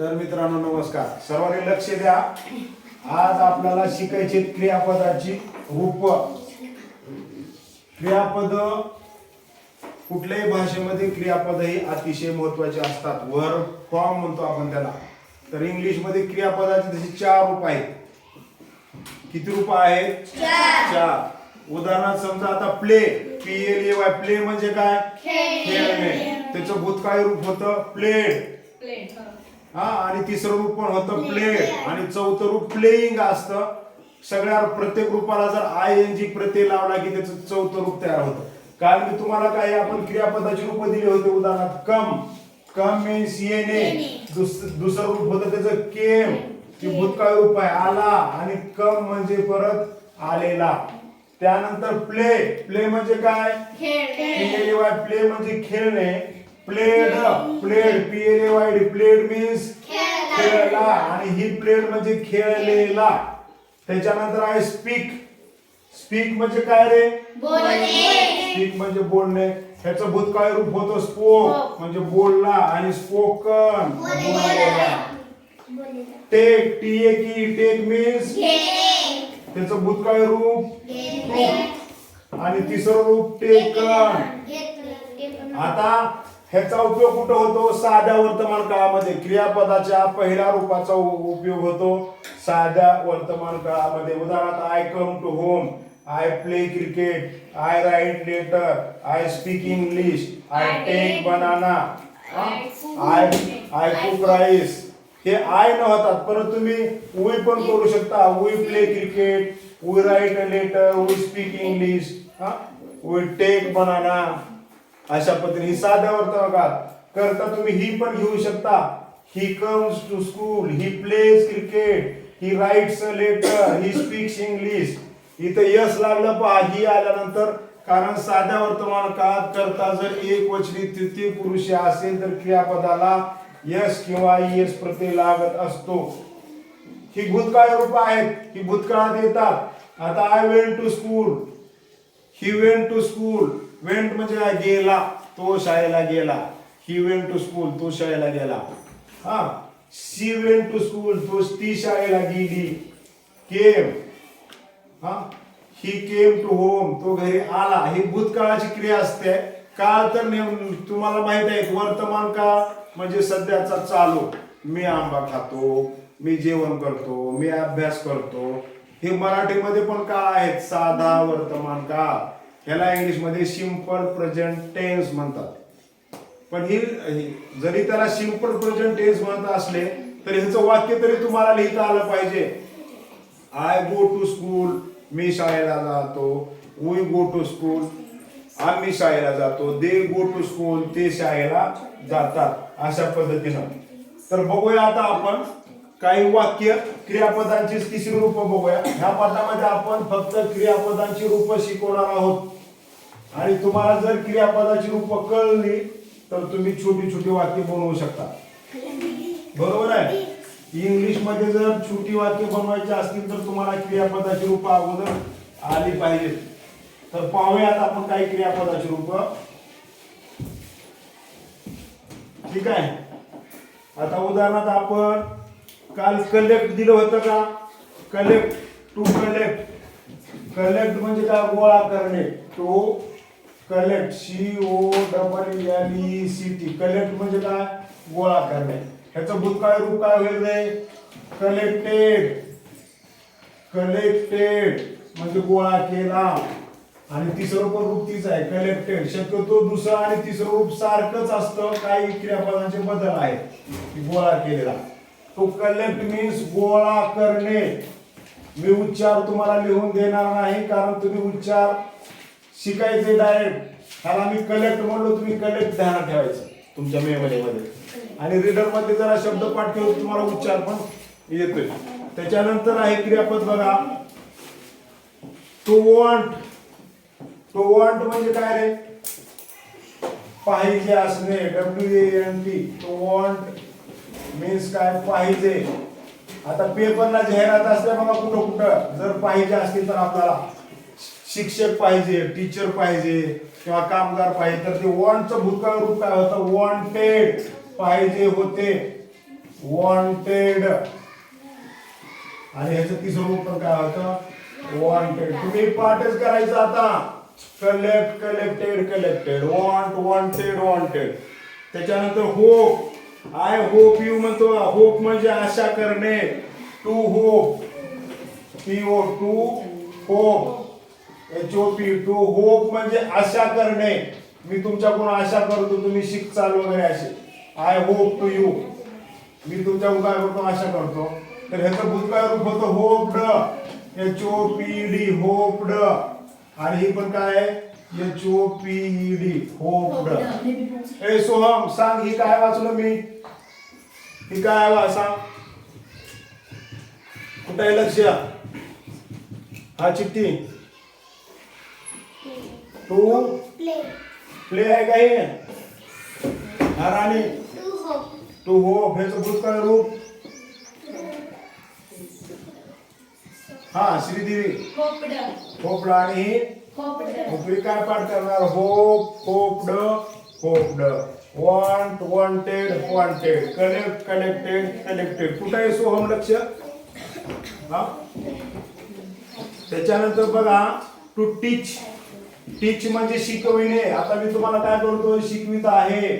तर मित्रांनो नमस्कार. सर्वांनी लक्ष द्या. आज आपल्याला शिकायचे क्रियापदाची रूप. क्रियापद कुठल्याही भाषेमध्ये क्रियापद ही अतिशय महत्त्वाचे असतात. वर फॉर्म म्हणतो आपण त्याला. तर इंग्लिशमध्ये क्रियापदाचे तसे चार रूप आहेत. किती रूप आहेत? चार. उदाहरणार्थ समजा आता play P L A Y play म्हणजे काय? खेळणे. त्याचं भूतकाळी रूप होतं प्लेड हा आणि तिसरं रूप पण होतं प्लेड आणि चौथं रूप प्लेइंग असतं. सगळ्या प्रत्येक रूपाला जर आय एन जी प्रत्यय लावला की त्याचं चौथं रूप तयार होतं. काल मी तुम्हाला काही आपण क्रियापदाची रूप दिली होती उदाहरणार्थ कम. कम मीन्स येणे दुस- दुसरं रूप होतं त्याचं केम. की भूतकाळ रूप आहे आला. आणि कम म्हणजे परत आलेला. त्यानंतर प्ले प्ले म्हणजे काय? प्ले म्हणजे खेळणे. Played played P L A Y D played means खेळला. आणि ही प्लेड म्हणजे खेळलेला. त्याच्यानंतर आहे स्पीक स्पीक म्हणजे काय रे? स्पीक म्हणजे बोलणे. ह्याचं भूतकाळ रूप होतं स्पोक म्हणजे बोलला आणि स्पोकन टेक टी ए की टेक मीन्स त्याचं भूतकाळ रूप. आणि तिसरं रूप टेकन आता ह्याचा उपयोग कुठं होतो? साध्या वर्तमान काळामध्ये. क्रियापदाच्या पहिल्या रूपाचा उपयोग होतो. साध्या वर्तमान काळामध्ये. उदाहरणार्थ I come to home I play cricket I write letter I speak English I take banana I I cook rice हे आय न होतात परंतु तुम्ही वी पण करू शकता. We play cricket we write letter we speak English we take banana अशा पद्धतीने ही साध्या वर्तमानात करता तुम्ही ही पण घेऊ शकता. He comes to school he plays cricket he writes letter he speaks English इथं यश लागलं पहा ही आल्यानंतर. कारण साध्या वर्तमान काळात करता जर एक वचनी तृतीय पुरुष असेल तर क्रियापदाला यश किंवा यश प्रत्यय लागत असतो. ही भूतकाळ रूप आहेत ही भूतकाळात येतात. आता I went to school he went to school went म्हणजे गेला. तो शाळेला गेला. ही वेंट टू स्कूल तो शाळेला गेला. हा. शी वेंट टू स्कूल तो ती शाळेला गेली. केम हा. ही केम टू होम तो घरी आला. ही भूतकाळाची क्रिया असते. काळ तर नेम- तुम्हाला माहीत आहे वर्तमान काळ म्हणजे सध्याचा चालू. मी आंबा खातो मी जेवण करतो मी अभ्यास करतो हे मराठीमध्ये पण काय आहेत. साधा वर्तमान काळ. ह्याला इंग्लिशमध्ये सिंपल प्रेझेंट टेन्स म्हणतात. पण ही जरी त्याला सिंपल प्रेझेंट टेन्स म्हणत असले तरी ह्याचं वाक्य तरी तुम्हाला लिहिता आलं पाहिजे. आय गो टू स्कूल मी शाळेला जातो. वी गो टू स्कूल आम्ही शाळेला जातो. दे गो टू स्कूल ते शाळेला जातात. अशा पद्धतीनं. तर बघूया आता आपण काही वाक्य क्रियापदांची तिसरी रूप बघूया. ह्या पाठामध्ये आपण फक्त क्रियापदांची रूप शिकवणार आहोत. आणि तुम्हाला जर क्रियापदाची रूप कळली तर तुम्ही छोटी छोटी वाक्य बनवू शकता. बरोबर आहे? इंग्लिशमध्ये जर छोटी वाक्य बनवायची असतील तर तुम्हाला क्रियापदाची रूप अगोदर आली पाहिजेत. तर पाहूयात आपण काही क्रियापदाची रूप. ठीक आहे? आता उदाहरणार्थ आपण काल कलेक्ट दिलं होतं का? कलेक्ट टू कलेक्ट कलेक्ट म्हणजे काय? गोळा करणे. To collect C O double L E C T collect म्हणजे काय? गोळा करणे. ह्याचं भूतकाळ रूप काय होईल रे कलेक्टेड. कलेक्टेड म्हणजे गोळा केला. आणि तिसरं पण रूप तीच आहे. कलेक्टेड. शक्यतो दुसरं आणि तिसरं रूप सारखंच असतं. काही क्रियापदांचे बदल आहेत. गोळा केलेला. तो कलेक्ट मीन्स गोळा करणे. मी उच्चार तुम्हाला लिहून देणार नाही कारण तुम्ही उच्चार शिकायचे डायरेक्ट ह्याला मी कलेक्ट म्हणलो तुम्ही कलेक्ट ध्यानात ठेवायचं. तुमच्या मेमरीमध्ये. आणि रीडरमध्ये जरा शब्द पाठ तुम्हाला उच्चार पण येतोय. त्याच्यानंतर आहे क्रियापद बघा. टू वॉन्ट टू वॉन्ट म्हणजे काय रे? पाहिजे असणे. W N T to want means काय पाहिजे? आता पेपरला जाहिरात असते बघा कुठं कुठं. जर पाहिजे असतील तर आपल्याला शिक्षक पाहिजे टीचर पाहिजे किंवा कामगार पाहिजे. तर ते वॉन्टचं भूतकाळ रूप काय होतं? वॉन्टेड पाहिजे होते. वॉन्टेड आणि ह्याचं तिसरं रूप पण काय होतं? वॉन्टेड तुम्ही पाठच करायचं आता. Collect collected collected want wanted wanted त्याच्यानंतर होप आय होप यू म्हणतो होप म्हणजे आशा करणे. To hope. P O to hope. H O P to hope म्हणजे आशा करणे. मी तुमच्याकडून आशा करतो तुम्ही शिकचाल वगैरे असे. I hope to you. मी तुमच्याकडून काय करतो आशा करतो. तर ह्याचं भूतकाळ रूप होतं hoped. H O P D hoped. आणि ही पण काय आहे? H O P D hoped ए सोहम सांग ही काय वाचलं मी? ही काय वा सांग? कुठं आहे लक्ष? हा चिठ्ठी. To play. आहे का हे? हा राणी. टू होप ह्याचं भूतकाळ रूप. हा श्रीदेवी. होपड आणि ही? खोपडी काय पाठ करणार. Hope hoped hoped want wanted wanted connect connected connected कुठं आहे सोहम लक्ष. हा? त्याच्यानंतर बघा टू टीच टीच म्हणजे शिकविणे. आता मी तुम्हाला काय करतो शिकवित आहे.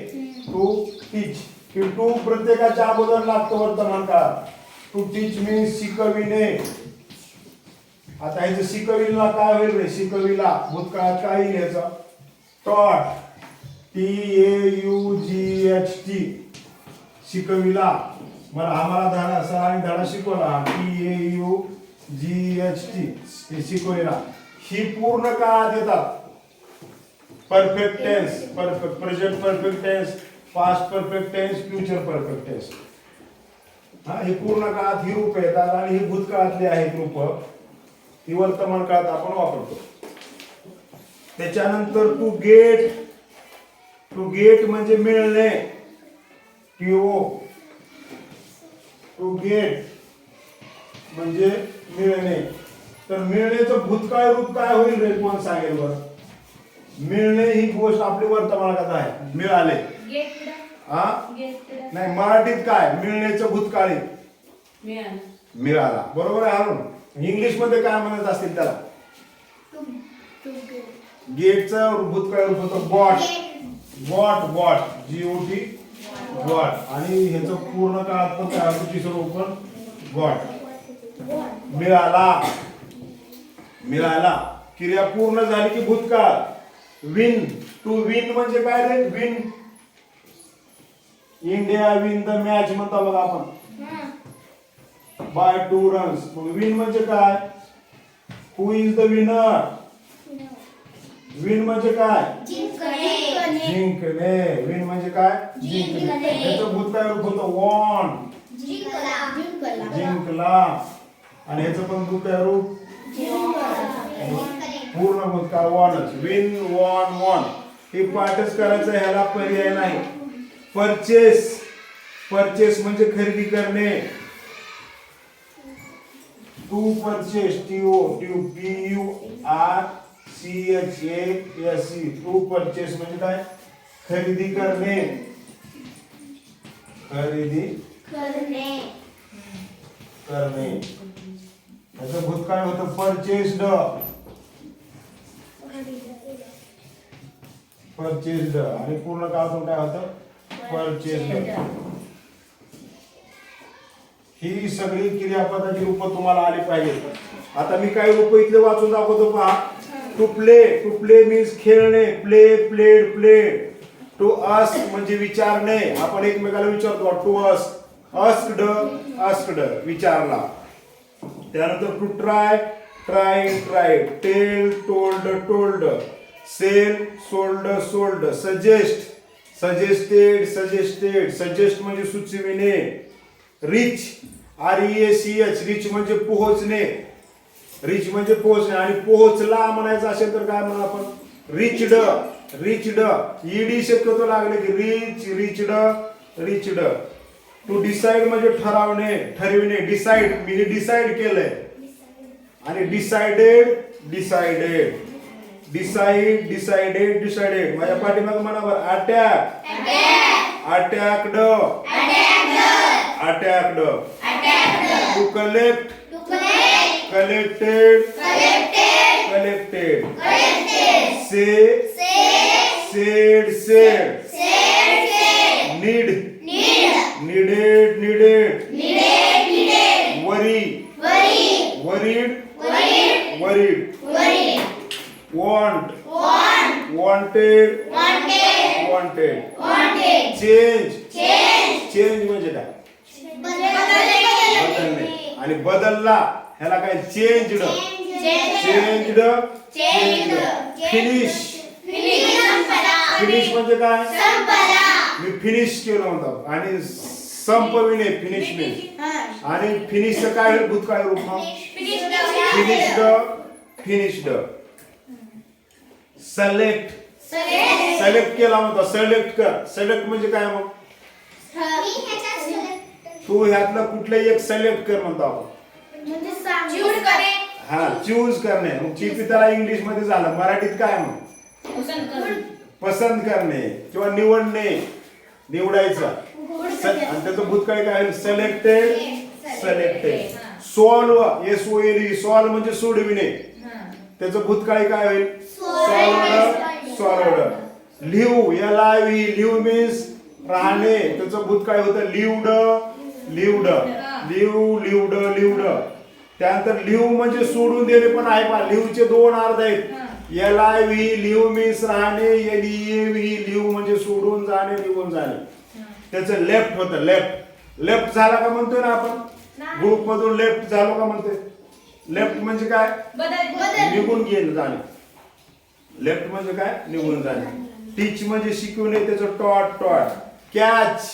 टू टीच टू प्रत्येकाच्या अगोदर लागतो वर्तमान काळात टू टीच मीन्स शिकविणे. आता ह्याचं शिकविला काय होईल रे? शिकविला. भूतकाळात काय येईल याचा taught T A U G H T शिकविला. मला आम्हाला धडा सरांनी धडा शिकवला. T A U G H T हे शिकविला. ही पूर्ण काळात येतात. Perfect tense perfect present perfect tense past perfect tense future perfect tense हा ही पूर्ण काळात ही रूप येतात आणि ही भूतकाळातली आहेत रूप. ही वर्तमान काळात आपण वापरतो. त्याच्यानंतर टू गेट टू गेट म्हणजे मिळणे. टीओ टू गेट म्हणजे मिळणे. तर मिळण्याचं भूतकाळ रूप काय होईल रे कोण सांगेल बरं? मिळणे ही गोष्ट आपली वर्तमानात आहे. मिळाले. हा नाही मराठीत काय? मिळण्याचं भूतकाळी. मिळाला. बरोबर आहे अरुण? इंग्लिशमध्ये काय म्हणत असतील त्याला? गेटचं भूतकाळ रूप होतं? Bought. Bought bought. G O T bought. आणि ह्याचं पूर्ण काळात पण काय होतं तिसरं पण बॉट. मिळाला. मिळाला. क्रिया पूर्ण झाली की भूतकाळ. विन टू विन म्हणजे काय रे? Win India win the match म्हणता बघा आपण. बाय टू रन्स मग विन म्हणजे काय? Who is the winner win म्हणजे काय? जिंकणे. विन म्हणजे काय? जिंकणे. जिंकणे. ह्याचं भूतकाळ रूप होतं वॉन जिंकला. आणि ह्याचं पण भूतकाळ रूप? पूर्ण भूतकाळ वॉनच विन वॉन वॉन हे पाठच करायचं ह्याला पर्याय नाही. परचेस परचेस म्हणजे खरेदी करणे. To purchase T O T P U R C H A S C to purchase म्हणजे काय? खरेदी करणे. खरेदी करणे. त्याचं भूतकाळ होतं परचेस्ड परचेस्ड आणि पूर्ण काळातून काय होतं? परचेस्ड ही सगळी क्रियापदाची रूप तुम्हाला आली पाहिजेत. आता मी काही रूप इथले वाचून दाखवतो पहा. To play to play means खेळणे play played played to ask म्हणजे विचारणे. आपण एकमेकाला विचारतो टू अस अस्कड अस्कड विचारला. त्यानंतर to try try try tell told told sell sold sold suggest suggested suggested suggest म्हणजे सुचविणे. Reach. R E C H reach म्हणजे पोहोचणे. रिच म्हणजे पोहोचणे आणि पोहोचला म्हणायचं असेल तर काय म्हणा आपण? रिचड. रिचड. ईडी शक्यतो लागले की reach reached reached. To decide म्हणजे ठरवणे ठरविणे. डिसाइड मी डिसाइड केलंय. आणि decided decided decide decided decided माझ्या पाठीमाग म्हणा बरं attack attacked attacked. To collect collected collected say said said need needed needed worry worried worried want wanted wanted change change म्हणजे काय बदलणे आणि बदलला ह्याला काय changed changed changed finish finish म्हणजे काय? मी फिनिश केलं म्हणतो आणि संपविणे फिनिश मीन्स आणि फिनिशचं काय होईल भूतकाळ रूप? फिनिश्ड फिनिश्ड सिलेक्ट सिलेक्ट केला म्हणतो सिलेक्ट कर. सिलेक्ट म्हणजे काय मग? तू ह्यातलं कुठलंही एक सिलेक्ट कर म्हणतो आपण. हा चूज करणे. मग चिपी त्याला इंग्लिशमध्ये झालं मराठीत काय मग? पसंत करणे. किंवा निवडणे निवडायचं. स- आणि त्याचं भूतकाळी काय होईल selected selected solve S O L solve म्हणजे सोडविणे. त्याचं भूतकाळी काय होईल? Solved solved live L I V live means राहणे. त्याचं भूतकाळी होतं? Lived lived live lived lived. त्यानंतर लिव्ह म्हणजे सोडून देणे पण आहे पा लिव्हचे दोन अर्थ आहेत. L I V live means राहणे एल ई व्ही लिव्ह म्हणजे सोडून जाणे निघून जाणे. त्याचं लेफ्ट होतं लेफ्ट लेफ्ट झाला का म्हणतोय ना आपण? ग्रुप मधून लेफ्ट झालो का म्हणतोय? लेफ्ट म्हणजे काय? निघून गेलं जाणे लेफ्ट म्हणजे काय? निघून जाणे टीच म्हणजे शिकवणे त्याचं टॉट टॉट कॅच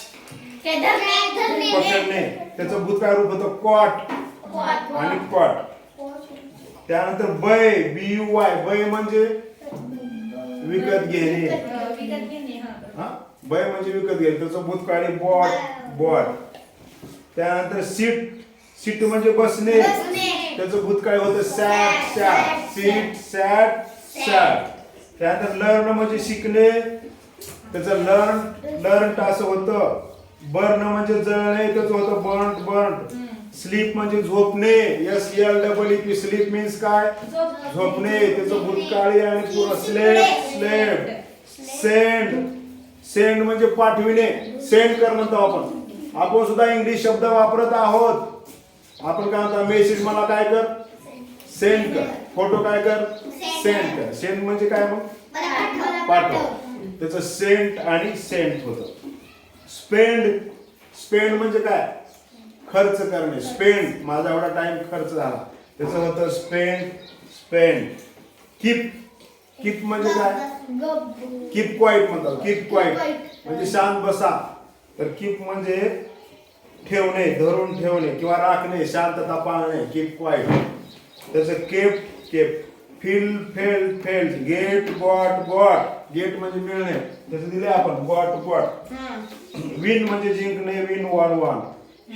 पकडणे त्याचं भूतकाळ रूप होतं कॉट. आणि कॉट. त्यानंतर बय बी यू वाय बय म्हणजे विकत घेणे. हा. बय म्हणजे विकत घेणे. त्याचं भूतकाळी बॉट बॉट. त्यानंतर सीट. सीट म्हणजे बसणे. त्याचं भूतकाळ होतं सॅट सॅट सीट सॅट. सॅट. त्यानंतर लर्न म्हणजे शिकणे. त्याचं लर्न लर्न असं होतं. बर्न म्हणजे जळणे त्याचं होतं बर्न बर्न स्लीप म्हणजे झोपणे S L double E P sleep means काय? झोपणे त्याचं भूतकाळी आणि पूर्ण स्लेप स्लेप सेंड सेंड म्हणजे पाठविणे. सेंड कर म्हणतो आपण. आपण सुद्धा इंग्लिश शब्द वापरत आहोत. आपण काय म्हणतो? मेसेज मला काय कर? सेंड कर. फोटो काय कर? सेंड कर. सेंड म्हणजे काय मग? पाठव. त्याचं सेंट आणि सेंट होतं. स्पेंड स्पेंड म्हणजे काय? खर्च करणे. स्पेंड माझा एवढा टाइम खर्च झाला. त्याचं होतं स्पेंड स्पेंड किप किप म्हणजे काय? किप क्वाईट म्हणतात. किप क्वाईट म्हणजे शांत बसा. तर किप म्हणजे ठेवणे धरून ठेवणे किंवा राखणे शांतता पाळणे. किप क्वाईट त्याचं kept kept feel fell fell get got got get म्हणजे मिळणे. त्याचं दिले आपण. गॉट गॉट विन म्हणजे जिंकणे विन वन वन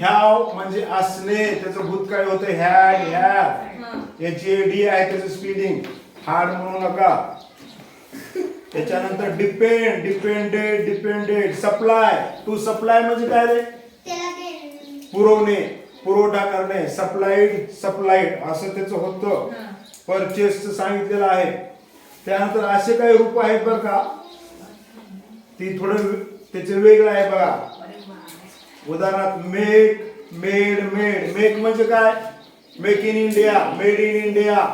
हॅव म्हणजे असणे त्याचं भूतकाळ होतं हॅड हॅड याची डी आहे त्याचं स्पेलिंग हार्ड म्हणू नका. त्याच्यानंतर depend depended depended supply to supply म्हणजे काय रे? पुरवणे पुरवठा करणे. सप्लाईड सप्लाईड असं त्याचं होतं. परचेसचं सांगितलेलं आहे. त्यानंतर असे काही रूप आहेत बरं का? ती थोडं त्याचे वेगळं आहे बघा. उदाहरणार्थ मेक मेड मेड मेक म्हणजे काय? Make in India made in India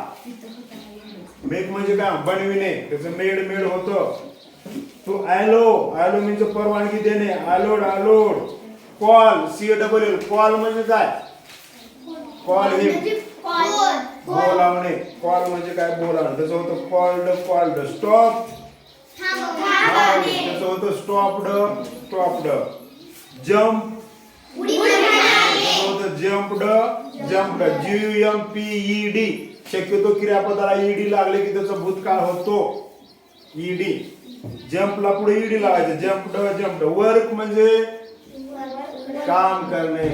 make म्हणजे काय? बनविणे. त्याचं मेड मेड होतं. तो ॲलो ॲलो म्हणजे परवानगी देणे. Allowed allowed call C double L call म्हणजे काय? कॉल हिम बोलावणे कॉल म्हणजे काय? बोलावणे. त्याचं होतं कॉल्ड कॉल्ड स्टॉप त्याचं होतं? Stopped stopped jump jumped jumped G M P E D शक्यतो क्रियापदाला ईडी लागले की त्याचा भूतकाळ होतो. ईडी जम्पला पुढे ईडी लागायचं. जम्पड जम्पड वर्क म्हणजे काम करणे.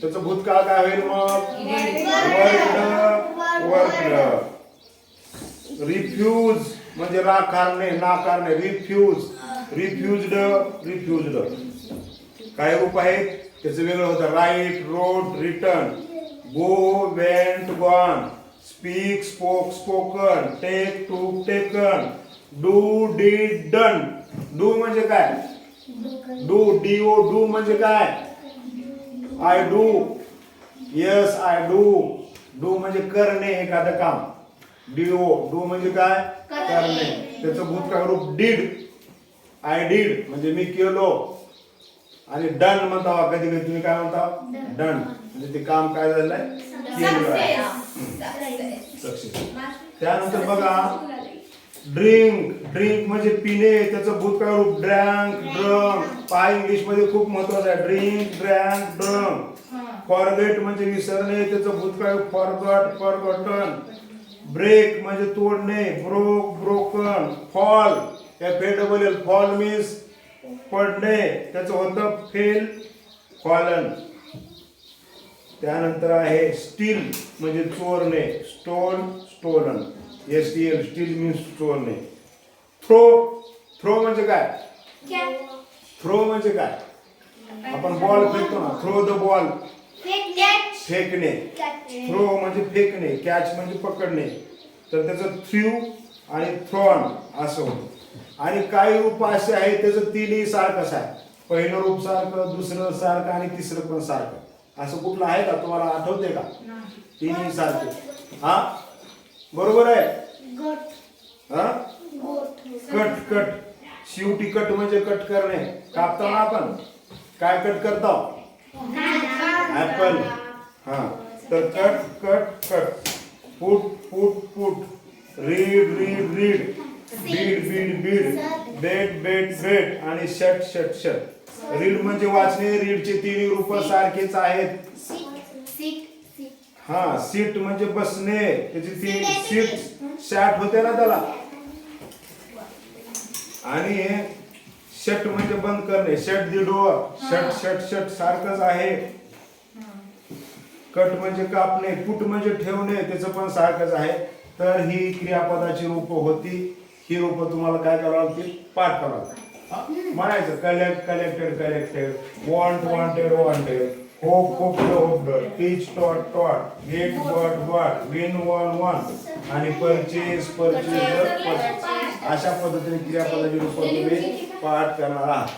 त्याचं भूतकाळ काय होईल मग? वर्कड वर्कड रिफ्यूज म्हणजे नाकारणे नाकारणे रिफ्यूज रिफ्युज्ड रिफ्युज्ड काय रूप आहेत त्याचं वेगळं होतं. Write wrote written go went gone speak spoke spoken take took taken do did done do म्हणजे काय? डू डी ओ डू म्हणजे काय? I do yes I do do म्हणजे करणे एखादं काम. D O. डू म्हणजे काय? करणे. त्याचं भूतकाळ रूप डीड. I did. म्हणजे मी केलो. आणि डन म्हणता कधी कधी तुम्ही काय म्हणता? डन. म्हणजे ते काम काय झालंय? आहे. Success. त्यानंतर बघा. ड्रिंक. ड्रिंक म्हणजे पिणे. त्याचं भूतकाळ रूप ड्रँक ड्रम. पहा इंग्लिशमध्ये खूप महत्वाचं आहे. Drink drank drum. फॉरगेट म्हणजे विसरणे. त्याचं भूतकाळ फॉरगट फॉरगॉटन. ब्रेक म्हणजे तोडणे ब्रोक ब्रोकन फॉल या डबल एल फॉल मीन्स पडणे. त्याचं होतं फेल फॉलन त्यानंतर आहे स्टील म्हणजे चोरणे. Stole stolen S T L steal means चोरणे. Throw throw म्हणजे काय? थ्रो म्हणजे काय? आपण बॉल फेकतो ना. थ्रो द बॉल फेकणे. थ्रो म्हणजे फेकणे कॅच म्हणजे पकडणे. तर त्याचं थ्रू आणि थ्रॉन असं होतं. आणि काही रूप असे आहेत त्याचं तिन्ही सारखंच आहे. पहिलं रूप सारखं दुसरं सारखं आणि तिसरं पण सारखं. असं कुठलं आहे का? तुम्हाला आठवते का? तिन्ही सारखे. हा? बरोबर आहे? हा? Cut cut. शिवटी कट म्हणजे कट करणे. कापतो ना आपण. काय कट करतो? ऍपल हा तर cut cut cut put put put read read read bid bid bid bet bet bet आणि शट शट शट रीड म्हणजे वाचणे रीडचे तिन्ही रूप सारखेच आहेत. हा सीट म्हणजे बसणे. त्याची तीन सीट शॅट होते ना त्याला. आणि शट म्हणजे बंद करणे. Shut the door shut shut shut सारखंच आहे. कट म्हणजे कापणे कुट म्हणजे ठेवणे त्याचं पण सारखंच आहे. तर ही क्रियापदाची रूप होती. ही रूप तुम्हाला काय करावं लागतील? पाठ करावं लागतील. म्हणायचं collect collected collected want wanted wanted hope hoped hoped teach taught taught get got got win won won आणि परचेस परचेस अशा पद्धतीने क्रियापदाची रूप तुम्ही पाठ करणार आहात.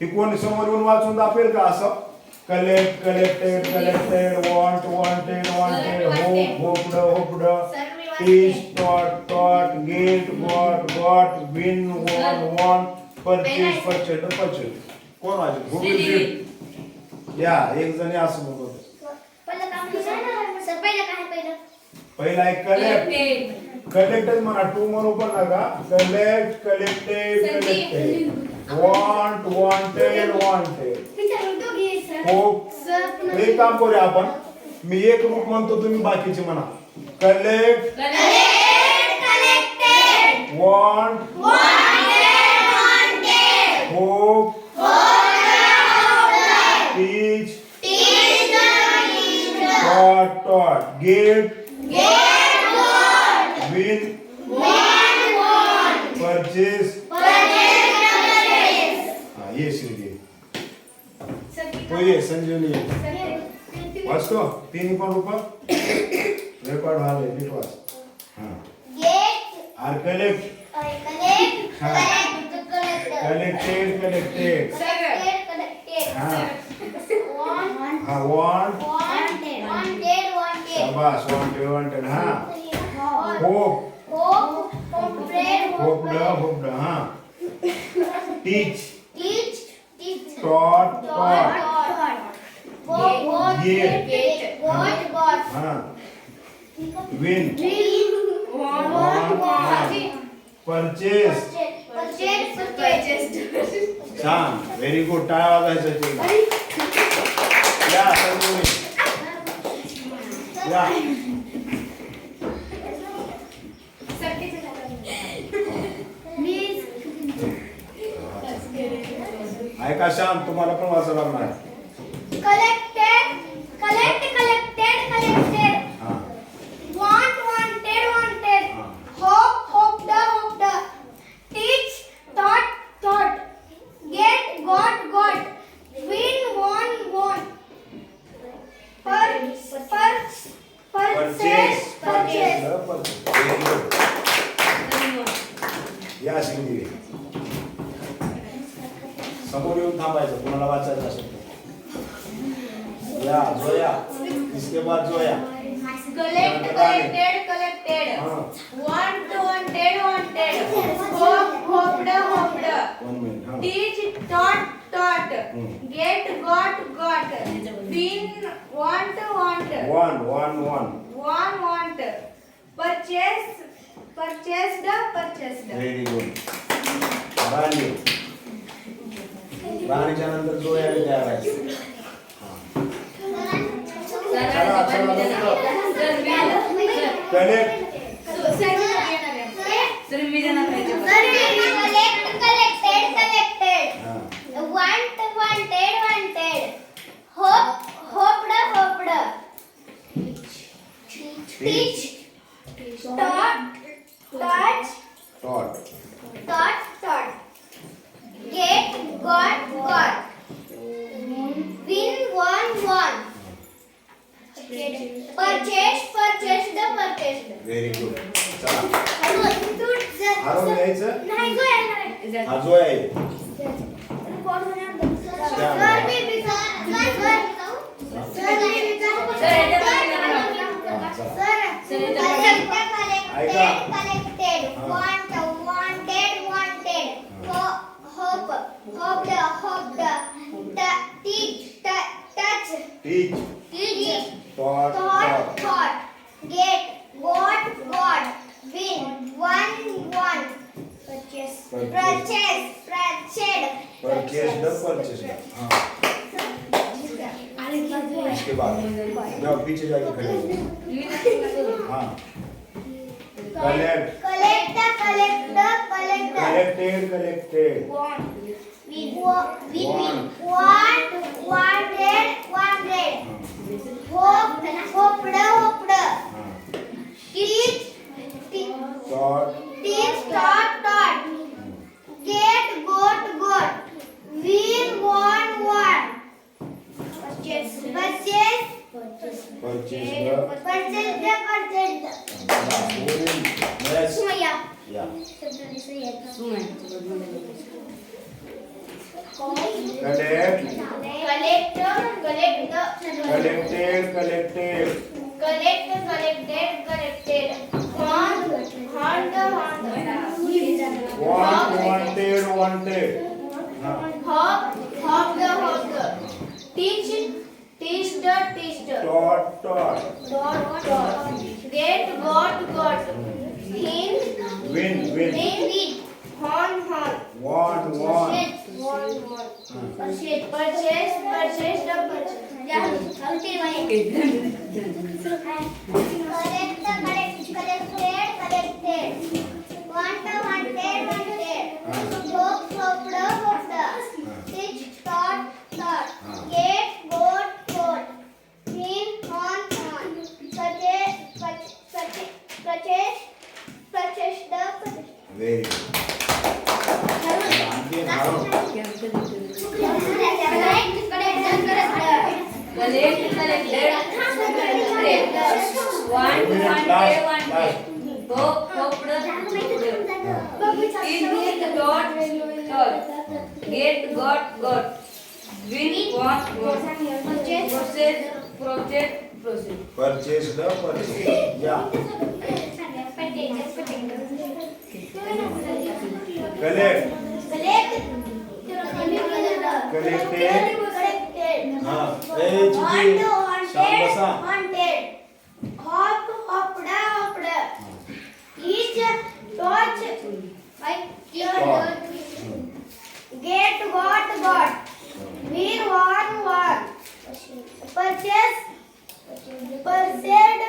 ही कोणी समोर येऊन वाचून दाखवेल का असं? Collect collected collected want wanted wanted hope hoped hoped teach taught taught get got got win won won purchase purchase purchase कोण Who will read? या एक जणी असं म्हणत पहिला आहे कलेक्ट कलेक्टेड म्हणा टू म्हणू पण नका collect collected collected want wanted wanted हो. एक काम करूया आपण. मी एक रूप म्हणतो तुम्ही बाकीचे म्हणा. Collect want hope teach taught taught get win purchase हा ये श्रीदेवी तो ये संजीवनी ये। वाचतो? तिन्ही पण रूप रेकॉर्ड झाले नीट वाच. हा. आर कलेक्ट कलेक्टेड कलेक्टेड हा. वॉन्ट शाबास वॉन्टेड वॉन्टेड हा होप होपड होपड हा टीच टॉट टॉट हा विन परचेस छान व्हेरी ते या या. ऐका शांत तुम्हाला पण वाचायला लागणार collected collect collected collected हा want wanted wanted हा. hope hoped hoped teach taught taught get got got win won won Purchase. Purchase. Very good. या सिंगी समोर येऊन थांबायचं कोणाला वाचायचं असेल तर. या जोया इसके बाद जोया Collect, collected, collected. हाँ. Want, wanted, wanted. Hope, hoped, hoped. One minute हा Teach, taught, taught. Hmm. Get, got, got. Been, want, want. Won won won Want, want. Purchase, purchased, purchased. Very good Rani राणीच्या नंतर जोया तयार आहे चला चला लवकर collect Collect, collected, collected. हा Want, wanted, wanted. Hope, hoped, hoped. Teach, taught, touch, taught taught, taught. Purchased purchased purchased हाँ इसके बाद जाओ पीछे जाके खड़े हो हाँ collect collect collect collect collected collected want we want we want wanted wanted hope hoped hoped हाँ teach te- taught teach taught taught get got got Wheel won one. Purchase. Purchase. Purchase. Eh, purchase. Purchase. Purchase. Sumaya. Yeah. Collect. Collector. Collector. Collected. Collected. Collector. Collected. Collected. Want. Want. Want. Wanted. Wanted. 번 Process, project, proceed. Purchased purchase या collect हाँ. Each, get, got, got. Wear, worn, worn. Purchase, purchased,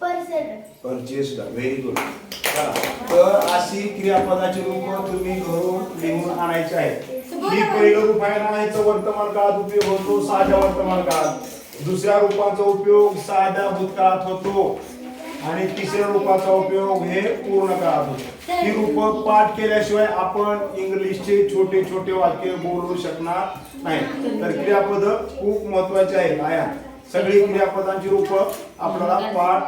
purchased. Purchased very good चला तर अशी क्रियापदाची रूप तुम्ही घरून लिहून आणायची आहे ही पहिलं रूप आहे ना याचा वर्तमान काळात उपयोग होतो साध्या वर्तमान काळात. दुसऱ्या रूपाचा उपयोग साध्या भूतकाळात होतो. आणि तिसऱ्या रूपाचा उपयोग हे पूर्ण काळात होतो. ही रूप पाठ केल्याशिवाय आपण इंग्लिशचे छोटे छोटे वाक्य बोलू शकणार नाही तर क्रियापद खूप महत्त्वाचे आहेत आया. सगळी क्रियापदांची रूप आपल्याला पाठ